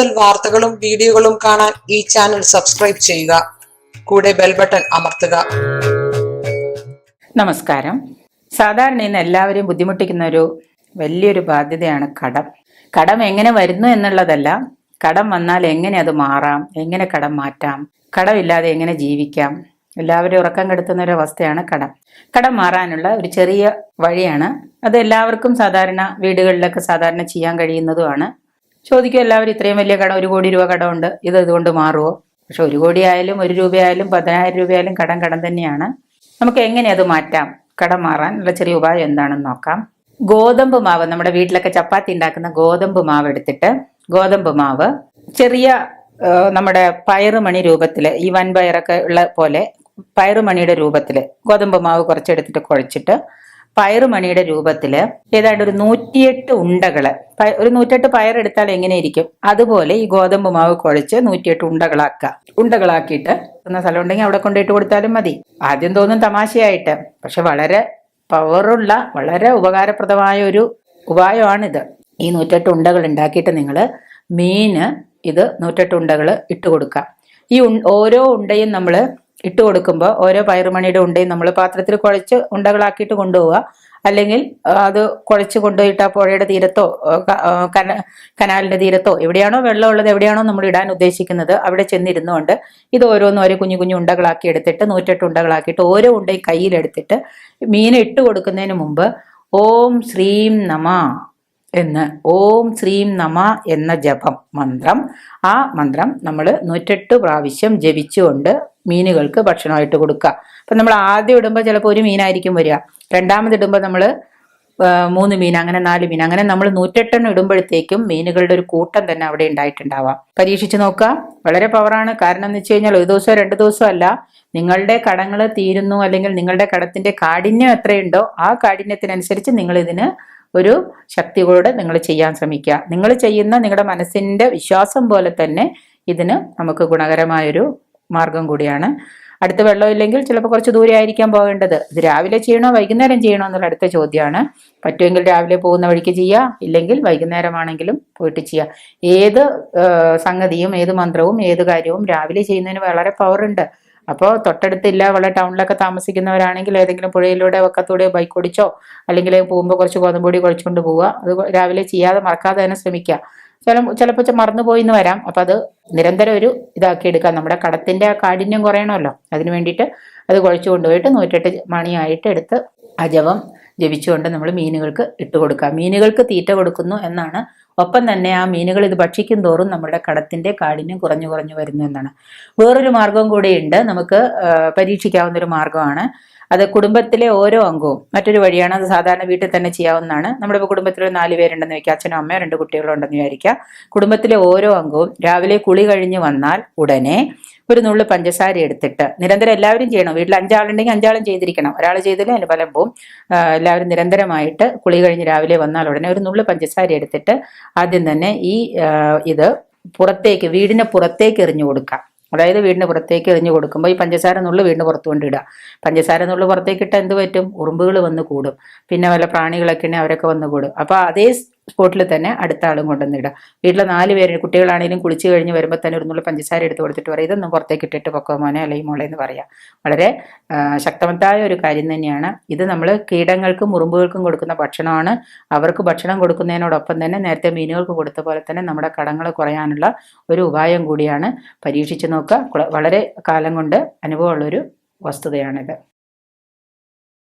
കൂടുതൽ വാർത്തകളും വീഡിയോകളും കാണാൻ ഈ ചാനൽ സബ്സ്ക്രൈബ് ചെയ്യുക. കൂടെ ബെൽ ബട്ടൺ അമർത്തുക. നമസ്കാരം. സാധാരണ ഇന്ന് എല്ലാവരെയും ബുദ്ധിമുട്ടിക്കുന്ന ഒരു വലിയൊരു ബാധ്യതയാണ് കടം. കടം എങ്ങനെ വരുന്നു എന്നുള്ളതല്ല കടം വന്നാൽ എങ്ങനെ അത് മാറാം എങ്ങനെ കടം മാറ്റാം കടമില്ലാതെ എങ്ങനെ ജീവിക്കാം? എല്ലാവരും ഉറക്കം കെടുത്തുന്ന ഒരു അവസ്ഥയാണ് കടം. കടം മാറാനുള്ള ഒരു ചെറിയ വഴിയാണ്. അത് എല്ലാവർക്കും സാധാരണ വീടുകളിലൊക്കെ സാധാരണ ചെയ്യാൻ കഴിയുന്നതുമാണ്. ചോദിക്കും എല്ലാവരും ഇത്രയും വലിയ കടം ഒരു കോടി രൂപ കടമുണ്ട്. ഇത് ഇതുകൊണ്ട് മാറുമോ പക്ഷെ ഒരു കോടി ആയാലും ഒരു രൂപയായാലും പതിനായിരം രൂപയായാലും കടം കടം തന്നെയാണ്. നമുക്ക് എങ്ങനെ അത് മാറ്റാം? കടം മാറാനുള്ള ചെറിയ ഉപായം എന്താണെന്ന് നോക്കാം. ഗോതമ്പ് മാവ് നമ്മുടെ വീട്ടിലൊക്കെ ചപ്പാത്തി ഉണ്ടാക്കുന്ന ഗോതമ്പ് മാവ് എടുത്തിട്ട് ഗോതമ്പ് മാവ് ചെറിയ നമ്മുടെ പയറുമണി രൂപത്തിൽ ഈ വൻപയറൊക്കെ ഉള്ള പോലെ പയറുമണിയുടെ രൂപത്തിൽ ഗോതമ്പ് മാവ് കുറച്ചെടുത്തിട്ട് കുഴച്ചിട്ട് പയറുമണിയുടെ രൂപത്തിൽ ഏതാണ്ട് ഒരു നൂറ്റിയെട്ട് ഉണ്ടകൾ. ഒരു നൂറ്റെട്ട് പയർ എടുത്താൽ എങ്ങനെയിരിക്കും? അതുപോലെ ഈ ഗോതമ്പ് മാവ് കുഴച്ച് നൂറ്റിയെട്ട് ഉണ്ടകളാക്കുക ഉണ്ടകളാക്കിയിട്ട് എന്ന സ്ഥലം ഉണ്ടെങ്കിൽ അവിടെ കൊണ്ടിട്ട് കൊടുത്താലും മതി. ആദ്യം തോന്നും തമാശയായിട്ട്. പക്ഷെ വളരെ പവറുള്ള വളരെ ഉപകാരപ്രദമായ ഒരു ഉപായമാണിത്. ഈ നൂറ്റെട്ട് ഉണ്ടകൾ ഉണ്ടാക്കിയിട്ട് നിങ്ങൾ മീന് ഇത് നൂറ്റെട്ട് ഉണ്ടകൾ ഇട്ട് കൊടുക്കുക ഈ ഓരോ ഉണ്ടയും നമ്മൾ ഇട്ട് കൊടുക്കുമ്പോൾ ഓരോ പയറുമണിയുടെ ഉണ്ടയും നമ്മൾ പാത്രത്തിൽ കുഴച്ച് ഉണ്ടകളാക്കിയിട്ട് കൊണ്ടുപോവുക. അല്ലെങ്കിൽ അത് കുഴച്ച് കൊണ്ടുപോയിട്ട് ആ പുഴയുടെ തീരത്തോ കനാലിന്റെ തീരത്തോ എവിടെയാണോ വെള്ളമുള്ളത് എവിടെയാണോ നമ്മൾ ഇടാൻ ഉദ്ദേശിക്കുന്നത് അവിടെ ചെന്നിരുന്നുകൊണ്ട് ഇത് ഓരോന്നും ഓരോ കുഞ്ഞു കുഞ്ഞു ഉണ്ടകളാക്കി എടുത്തിട്ട് നൂറ്റെട്ട് ഉണ്ടകളാക്കിയിട്ട് ഓരോ ഉണ്ടയും കയ്യിലെടുത്തിട്ട് മീനെ ഇട്ട് കൊടുക്കുന്നതിന് മുമ്പ് ഓം ശ്രീം നമ എന്ന്. ഓം ശ്രീം നമ എന്ന ജപം മന്ത്രം. ആ മന്ത്രം നമ്മൾ നൂറ്റെട്ട് പ്രാവശ്യം ജപിച്ചുകൊണ്ട് മീനുകൾക്ക് ഭക്ഷണമായിട്ട് കൊടുക്കുക. അപ്പം നമ്മൾ ആദ്യം ഇടുമ്പോൾ ചിലപ്പോൾ ഒരു മീനായിരിക്കും വരിക. രണ്ടാമത് ഇടുമ്പോൾ നമ്മൾ മൂന്ന് മീൻ അങ്ങനെ നാല് മീൻ അങ്ങനെ നമ്മൾ നൂറ്റെട്ടെണ്ണം ഇടുമ്പോഴത്തേക്കും മീനുകളുടെ ഒരു കൂട്ടം തന്നെ അവിടെ ഉണ്ടായിട്ടുണ്ടാവാം. പരീക്ഷിച്ച് നോക്കുക. വളരെ പവറാണ്. കാരണം എന്ന് വെച്ച് കഴിഞ്ഞാൽ ഒരു ദിവസമോ രണ്ട് ദിവസമോ അല്ല. നിങ്ങളുടെ കടങ്ങൾ തീരുന്നു അല്ലെങ്കിൽ നിങ്ങളുടെ കടത്തിന്റെ കാഠിന്യം എത്രയുണ്ടോ ആ കാഠിന്യത്തിനനുസരിച്ച് നിങ്ങൾ ഇതിന് ഒരു ശക്തികളോടെ നിങ്ങൾ ചെയ്യാൻ ശ്രമിക്കുക. നിങ്ങൾ ചെയ്യുന്ന നിങ്ങളുടെ മനസ്സിന്റെ വിശ്വാസം പോലെ തന്നെ ഇതിന് നമുക്ക് ഗുണകരമായൊരു മാർഗം കൂടിയാണ്. അടുത്ത വെള്ളമില്ലെങ്കിൽ ചിലപ്പോൾ കുറച്ച് ദൂരെ ആയിരിക്കാം പോകേണ്ടത്. ഇത് രാവിലെ ചെയ്യണോ വൈകുന്നേരം ചെയ്യണോ എന്നുള്ള അടുത്ത ചോദ്യമാണ്. പറ്റുമെങ്കിൽ രാവിലെ പോകുന്ന വഴിക്ക് ചെയ്യുക ഇല്ലെങ്കിൽ വൈകുന്നേരമാണെങ്കിലും പോയിട്ട് ചെയ്യുക ഏത് സംഗതിയും ഏത് മന്ത്രവും ഏത് കാര്യവും രാവിലെ ചെയ്യുന്നതിന് വളരെ പവറുണ്ട് അപ്പോൾ തൊട്ടടുത്തില്ല വളരെ ടൗണിലൊക്കെ താമസിക്കുന്നവരാണെങ്കിൽ ഏതെങ്കിലും പുഴയിലൂടെ വക്കത്തൂടെ ബൈക്ക് ഓടിച്ചോ അല്ലെങ്കിൽ പോകുമ്പോൾ കുറച്ച് ഗോതമ്പൊടി കുഴച്ചുകൊണ്ട് പോവുക. അത് രാവിലെ ചെയ്യാതെ മറക്കാതെ തന്നെ ശ്രമിക്കുക. ചില ചിലപ്പോൾ മറന്നു പോയി എന്ന് വരാം. അപ്പം അത് നിരന്തരം ഒരു ഇതാക്കി എടുക്കാം നമ്മുടെ കടത്തിന്റെ ആ കാഠിന്യം കുറയണമല്ലോ. അതിന് വേണ്ടിയിട്ട് അത് കുഴച്ചു കൊണ്ടുപോയിട്ട് നൂറ്റെട്ട് മണിയായിട്ട് എടുത്ത് അജവം ജപം ജപിച്ചുകൊണ്ട് നമ്മൾ മീനുകൾക്ക് ഇട്ട് കൊടുക്കുക മീനുകൾക്ക് തീറ്റ കൊടുക്കുന്നു എന്നാണ് ഒപ്പം തന്നെ ആ മീനുകൾ ഇത് ഭക്ഷിക്കും തോറും നമ്മുടെ കടത്തിന്റെ കാഠിന്യം കുറഞ്ഞു കുറഞ്ഞു വരുന്നു എന്നാണ്. വേറൊരു മാർഗവും കൂടെയുണ്ട്. നമുക്ക് പരീക്ഷിക്കാവുന്ന ഒരു മാർഗമാണ്. അത് കുടുംബത്തിലെ ഓരോ അംഗവും മറ്റൊരു വഴിയാണ് അത് സാധാരണ വീട്ടിൽ തന്നെ ചെയ്യാവുന്നതാണ്. നമ്മുടെ ഇപ്പോൾ കുടുംബത്തിൽ ഒരു നാല് പേരുണ്ടെന്ന് വെക്കുക അച്ഛനും അമ്മയോ രണ്ട് കുട്ടികളോ ഉണ്ടെന്ന് വിചാരിക്കുക കുടുംബത്തിലെ ഓരോ അംഗവും രാവിലെ കുളി കഴിഞ്ഞ് വന്നാൽ ഉടനെ ഒരു നുള്ളു പഞ്ചസാര എടുത്തിട്ട് നിരന്തരം എല്ലാവരും ചെയ്യണം. വീട്ടിൽ അഞ്ചാളുണ്ടെങ്കിൽ അഞ്ചാളും ചെയ്തിരിക്കണം. ഒരാൾ ചെയ്തില്ല അതിന് ഫലം പോവും. എല്ലാവരും നിരന്തരമായിട്ട് കുളി കഴിഞ്ഞ് രാവിലെ വന്നാൽ ഉടനെ ഒരു നുള്ളു പഞ്ചസാര എടുത്തിട്ട് ആദ്യം തന്നെ ഈ ഇത് പുറത്തേക്ക് വീടിന് പുറത്തേക്ക് എറിഞ്ഞു കൊടുക്കാം അതായത് വീടിന് പുറത്തേക്ക് എറിഞ്ഞു കൊടുക്കുമ്പോൾ ഈ പഞ്ചസാര നുള്ളു വീടിന് പുറത്ത് കൊണ്ടിടുക പഞ്ചസാര നുള്ളു പുറത്തേക്ക് ഇട്ടാൽ എന്ത് പറ്റും? ഉറുമ്പുകൾ വന്ന് കൂടും. പിന്നെ വല്ല പ്രാണികളൊക്കെ ഉണ്ടെങ്കിൽ അവരൊക്കെ വന്ന് കൂടും. അപ്പോൾ അതേ സ്പോട്ടിൽ തന്നെ അടുത്ത ആളും കൊണ്ടുവന്നിടുക വീട്ടിലെ നാല് പേര് കുട്ടികളാണെങ്കിലും കുളിച്ച് കഴിഞ്ഞ് വരുമ്പോൾ തന്നെ ഒരു നുള്ള പഞ്ചസാര എടുത്ത് കൊടുത്തിട്ട് പറയും ഇതൊന്നും പുറത്തേക്ക് ഇട്ടിട്ട് പൊക്കോ മോനെ അല്ലെങ്കിൽ മോളെ എന്ന് പറയാം. വളരെ ശക്തമത്തായ ഒരു കാര്യം തന്നെയാണ്. ഇത് നമ്മൾ കീടങ്ങൾക്കും മുറുമ്പുകൾക്കും കൊടുക്കുന്ന ഭക്ഷണമാണ്. അവർക്ക് ഭക്ഷണം കൊടുക്കുന്നതിനോടൊപ്പം തന്നെ നേരത്തെ മീനുകൾക്ക് കൊടുത്ത പോലെ തന്നെ നമ്മുടെ കടങ്ങൾ കുറയാനുള്ള ഒരു ഉപായം കൂടിയാണ്. പരീക്ഷിച്ച് നോക്കുക. വളരെ കാലം കൊണ്ട് അനുഭവമുള്ളൊരു വസ്തുതയാണിത്.